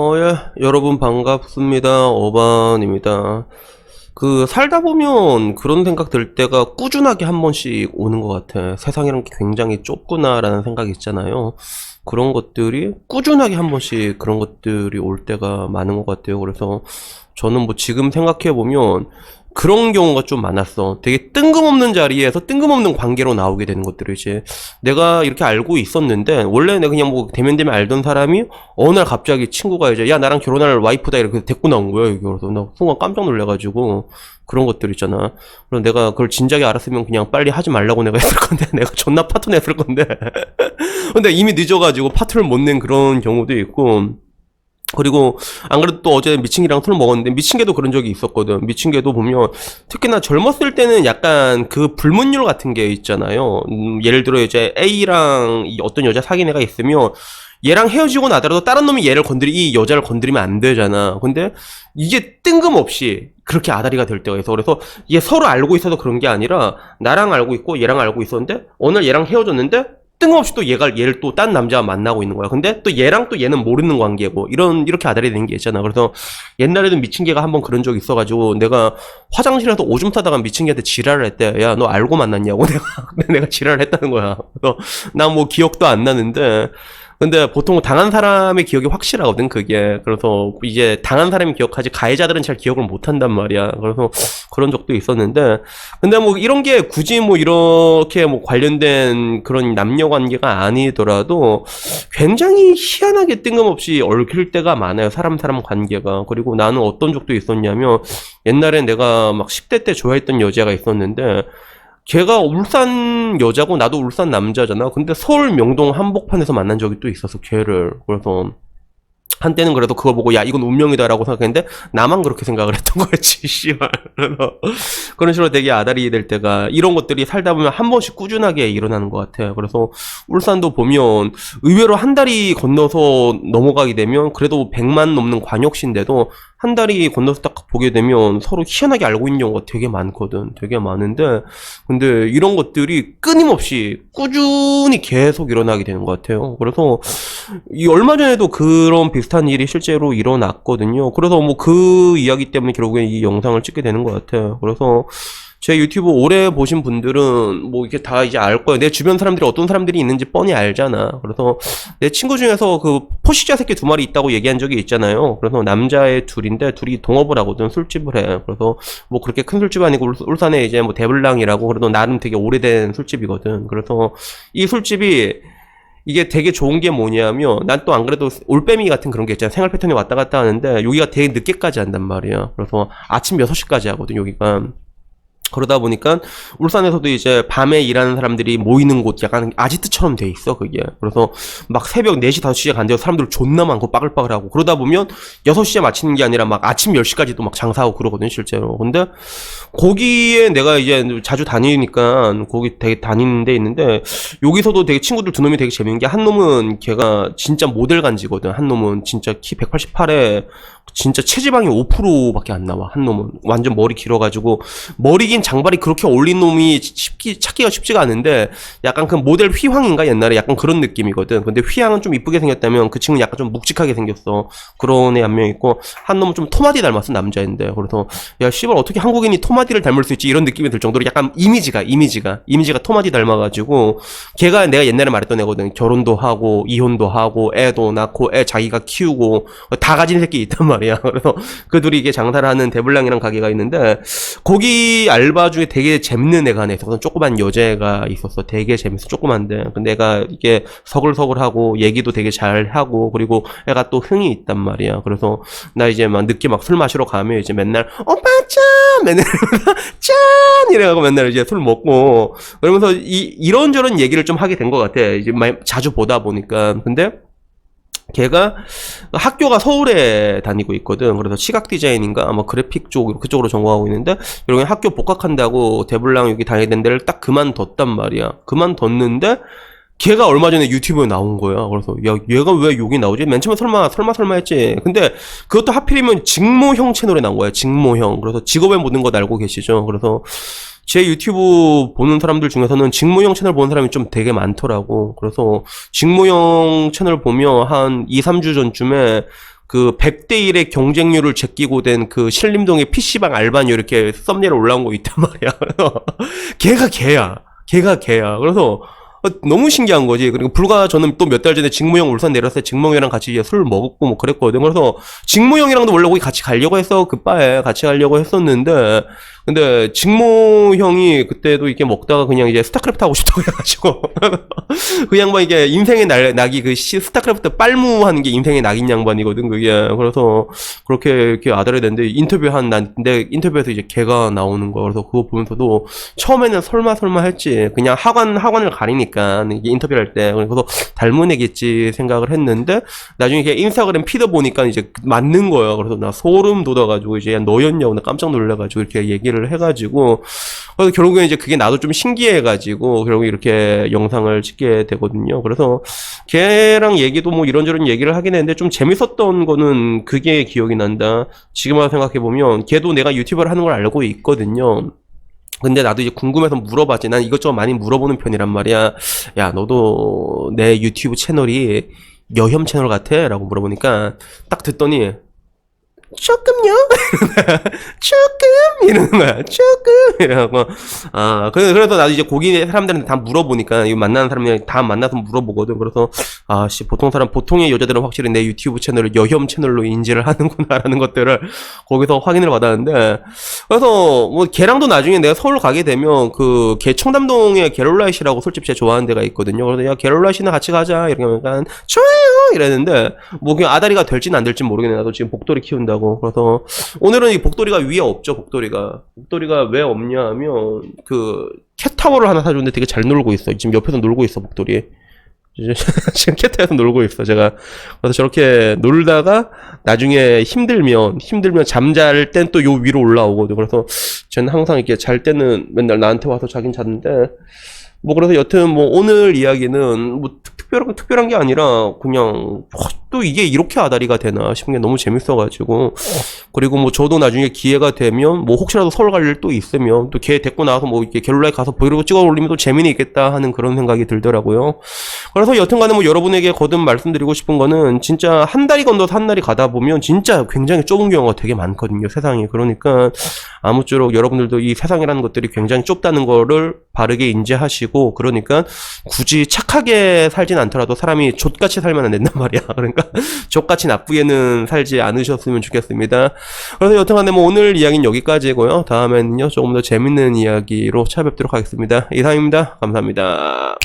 어, 예, 여러분 반갑습니다. 어반입니다. 그, 살다 보면 그런 생각 들 때가 꾸준하게 한 번씩 오는 것 같아. 세상이란 게 굉장히 좁구나라는 생각이 있잖아요. 그런 것들이 꾸준하게 한 번씩 그런 것들이 올 때가 많은 것 같아요. 그래서 저는 뭐 지금 생각해 보면 그런 경우가 좀 많았어. 되게 뜬금없는 자리에서 뜬금없는 관계로 나오게 되는 것들을 이제 내가 이렇게 알고 있었는데 원래 내가 그냥 뭐 대면 대면 알던 사람이 어느 날 갑자기 친구가 이제 야 나랑 결혼할 와이프다 이렇게 데리고 나온 거야. 그래서 나 순간 깜짝 놀래가지고 그런 것들 있잖아. 그래서 내가 그걸 진작에 알았으면 그냥 빨리 하지 말라고 내가 했을 건데 내가 존나 파토 냈을 건데. 근데 이미 늦어가지고 파토를 못 낸 그런 경우도 있고. 그리고 안 그래도 또 어제 미친개랑 술 먹었는데 미친개도 그런 적이 있었거든. 미친개도 보면 특히나 젊었을 때는 약간 그 불문율 같은 게 있잖아요. 음, 예를 들어 이제 A랑 이 어떤 여자 사귄 애가 있으면 얘랑 헤어지고 나더라도 다른 놈이 얘를 건드리 이 여자를 건드리면 안 되잖아. 근데 이게 뜬금없이 그렇게 아다리가 될 때가 있어. 그래서 얘 서로 알고 있어서 그런 게 아니라 나랑 알고 있고 얘랑 알고 있었는데 어느 날 얘랑 헤어졌는데 뜬금없이 또 얘가 얘를 또 딴 남자와 만나고 있는 거야. 근데 또 얘랑 또 얘는 모르는 관계고 이런 이렇게 아다리 되는 게 있잖아. 그래서 옛날에도 미친 개가 한 번 그런 적 있어가지고 내가 화장실에서 오줌 싸다가 미친 개한테 지랄을 했대. 야 너 알고 만났냐고 내가 내가 지랄을 했다는 거야. 그래서 나 뭐 기억도 안 나는데 근데 보통 당한 사람의 기억이 확실하거든 그게. 그래서 이제 당한 사람이 기억하지 가해자들은 잘 기억을 못 한단 말이야. 그래서 그런 적도 있었는데. 근데 뭐 이런 게 굳이 뭐 이렇게 뭐 관련된 그런 남녀 관계가 아니더라도 굉장히 희한하게 뜬금없이 얽힐 때가 많아요 사람 사람 관계가. 그리고 나는 어떤 적도 있었냐면 옛날에 내가 막 10대 때 좋아했던 여자가 있었는데 걔가 울산 여자고 나도 울산 남자잖아. 근데 서울 명동 한복판에서 만난 적이 또 있었어, 걔를. 그래서 한때는 그래도 그거 보고 야 이건 운명이다라고 생각했는데 나만 그렇게 생각을 했던 거였지 씨발. 그런 식으로 되게 아다리 될 때가 이런 것들이 살다 보면 한 번씩 꾸준하게 일어나는 것 같아요. 그래서 울산도 보면 의외로 한 달이 건너서 넘어가게 되면 그래도 100만 넘는 광역시인데도 한 달이 건너서 딱 보게 되면 서로 희한하게 알고 있는 경우가 되게 많거든 되게 많은데 근데 이런 것들이 끊임없이 꾸준히 계속 일어나게 되는 것 같아요. 그래서 이 얼마 전에도 그런 비슷한 일이 실제로 일어났거든요. 그래서 뭐 그 이야기 때문에 결국엔 이 영상을 찍게 되는 것 같아요. 그래서 제 유튜브 오래 보신 분들은 뭐 이게 다 이제 알 거예요. 내 주변 사람들이 어떤 사람들이 있는지 뻔히 알잖아. 그래서 내 친구 중에서 그 포시자 새끼 두 마리 있다고 얘기한 적이 있잖아요. 그래서 남자의 둘인데 둘이 동업을 하거든 술집을 해. 그래서 뭐 그렇게 큰 술집 아니고 울- 울산에 이제 뭐 대블랑이라고 그래도 나름 되게 오래된 술집이거든. 그래서 이 술집이 이게 되게 좋은 게 뭐냐면 난 또 안 그래도 올빼미 같은 그런 게 있잖아 생활 패턴이 왔다 갔다 하는데 여기가 되게 늦게까지 한단 말이야 그래서 아침 6시까지 하거든 여기가 그러다 보니까 울산에서도 이제 밤에 일하는 사람들이 모이는 곳 약간 아지트처럼 돼 있어 그게. 그래서 막 새벽 4시 5시에 간대요 사람들 존나 많고 빠글빠글하고 그러다 보면 6시에 마치는 게 아니라 막 아침 10시까지도 막 장사하고 그러거든 실제로. 근데 거기에 내가 이제 자주 다니니까 거기 되게 다니는 데 있는데 여기서도 되게 친구들 두 놈이 되게 재밌는 게 한 놈은 걔가 진짜 모델 간지거든. 한 놈은 진짜 키 188에 진짜 체지방이 5%밖에 안 나와 한 놈은. 완전 머리 길어가지고 머리 긴 장발이 그렇게 어울린 놈이 쉽기, 찾기가 쉽지가 않은데 약간 그 모델 휘황인가? 옛날에 약간 그런 느낌이거든. 근데 휘황은 좀 이쁘게 생겼다면 그 친구는 약간 좀 묵직하게 생겼어. 그런 애 한 명 있고 한 놈은 좀 토마디 닮았어 남자인데. 그래서 야 씨발 어떻게 한국인이 토마디를 닮을 수 있지? 이런 느낌이 들 정도로 약간 이미지가 이미지가 이미지가 토마디 닮아가지고 걔가 내가 옛날에 말했던 애거든. 결혼도 하고 이혼도 하고 애도 낳고 애 자기가 키우고 다 가진 새끼 있단 말이야. 그래서 그 둘이 이게 장사를 하는 대블랑이랑 가게가 있는데 거기 알바 중에 되게 재밌는 애가 하나 있었거든 조그만 여자애가 있었어. 되게 재밌어. 조그만데. 근데 애가 이게 서글서글하고 얘기도 되게 잘하고 그리고 애가 또 흥이 있단 말이야. 그래서 나 이제 막 늦게 막 술 마시러 가면 이제 맨날 오빠 짠! 맨날 짠! 이래가고 맨날 이제 술 먹고. 그러면서 이 이런저런 얘기를 좀 하게 된 것 같아. 이제 많이 자주 보다 보니까. 근데 걔가 학교가 서울에 다니고 있거든. 그래서 시각 디자인인가 아마 그래픽 쪽 그쪽으로 전공하고 있는데 여기 학교 복학한다고 대블랑 여기 다니던 데를 딱 그만뒀단 말이야. 그만뒀는데 걔가 얼마 전에 유튜브에 나온 거야. 그래서 야 얘가 왜 여기 나오지? 맨 처음에 설마 설마 설마 했지. 근데 그것도 하필이면 직모형 채널에 나온 거야. 직모형. 그래서 직업의 모든 것 알고 계시죠? 그래서 제 유튜브 보는 사람들 중에서는 직모형 채널 보는 사람이 좀 되게 많더라고. 그래서 직모형 채널 보면 한 2, 3주 전쯤에 그 100대 1의 경쟁률을 제끼고 된 그 신림동의 PC방 알바니 이렇게 썸네일 올라온 거 있단 말이야. 그래서 걔가 걔야. 걔가 걔야. 그래서 어, 너무 신기한 거지. 그리고 불과 저는 또 몇 달 전에 직무형 울산 내렸을 때 직무형이랑 같이 술 먹었고 뭐 그랬거든. 그래서 직무형이랑도 원래 거기 같이 가려고 했어. 그 바에 같이 가려고 했었는데 근데 직모 형이 그때도 이렇게 먹다가 그냥 이제 스타크래프트 하고 싶다고 해가지고 그 양반 이게 인생의 날, 낙이 그 시- 스타크래프트 빨무하는 게 인생의 낙인 양반이거든 그게. 그래서 그렇게 이렇게 아들이 됐는데 인터뷰 한 난데 인터뷰에서 이제 걔가 나오는 거 그래서 그거 보면서도 처음에는 설마 설마 했지. 그냥 학원 학원을 가리니까 이게 인터뷰를 할 때. 그래서 닮은 애겠지 생각을 했는데 나중에 걔 인스타그램 피드 보니까 이제 맞는 거예요 그래서 나 소름 돋아가지고 이제 야, 너였냐고 나 깜짝 놀라가지고 이렇게 얘기를 해가지고 그래서 결국에 이제 그게 나도 좀 신기해가지고 결국 이렇게 영상을 찍게 되거든요 그래서 걔랑 얘기도 뭐 이런저런 얘기를 하긴 했는데 좀 재밌었던 거는 그게 기억이 난다 지금 와서 생각해 보면 걔도 내가 유튜버를 하는 걸 알고 있거든요 근데 나도 이제 궁금해서 물어봤지. 난 이것저것 많이 물어보는 편이란 말이야. 야, 너도 내 유튜브 채널이 여혐 채널 같아? 라고 물어보니까 딱 듣더니 조금요? 조금? 이러는 거야. 조금? 이러고. 아, 그래- 그래서 나도 이제 고기 사람들한테 다 물어보니까, 이 만나는 사람이 다 만나서 물어보거든. 그래서, 아, 씨, 보통 사람, 보통의 여자들은 확실히 내 유튜브 채널을 여혐 채널로 인지를 하는구나라는 것들을 거기서 확인을 받았는데, 그래서 뭐 걔랑도 나중에 내가 서울 가게 되면 그 걔 청담동에 게롤라이시라고 술집 제가 좋아하는 데가 있거든요. 그래서 야 게롤라이시나 같이 가자 이렇게 하니까 좋아요 이랬는데 뭐 그냥 아다리가 될진 안 될진 모르겠네. 나도 지금 복돌이 키운다고. 그래서 오늘은 이 복돌이가 위에 없죠. 복돌이가 복돌이가 왜 없냐 하면 그 캣타워를 하나 사줬는데 되게 잘 놀고 있어. 지금 옆에서 놀고 있어 복돌이. 지금 캣타워에서 놀고 있어 제가 그래서 저렇게 놀다가 나중에 힘들면 힘들면 잠잘 땐 또 요 위로 올라오거든 그래서 쟤는 항상 이렇게 잘 때는 맨날 나한테 와서 자긴 잤는데 뭐 그래서 여튼 뭐 오늘 이야기는 뭐 특- 특별한 특별한 게 아니라 그냥 어, 또 이게 이렇게 아다리가 되나 싶은 게 너무 재밌어가지고. 그리고 뭐 저도 나중에 기회가 되면 뭐 혹시라도 서울 갈 일 또 있으면 또 걔 데리고 나와서 뭐 이렇게 갤로라에 가서 브이로그 찍어 올리면 또 재미는 있겠다 하는 그런 생각이 들더라고요. 그래서 여튼간에 뭐 여러분에게 거듭 말씀드리고 싶은 거는 진짜 한 달이 건너서 한 달이 가다 보면 진짜 굉장히 좁은 경우가 되게 많거든요 세상에. 그러니까 아무쪼록 여러분들도 이 세상이라는 것들이 굉장히 좁다는 거를 바르게 인지하시고 그러니까 굳이 착하게 살진 않더라도 사람이 족같이 살면 안 된단 말이야 그러니까 족같이 나쁘게는 살지 않으셨으면 좋겠습니다. 그래서 여튼간에 뭐 오늘 이야기는 여기까지고요. 다음에는요 조금 더 재밌는 이야기로 찾아뵙도록 하겠습니다. 이상입니다. 감사합니다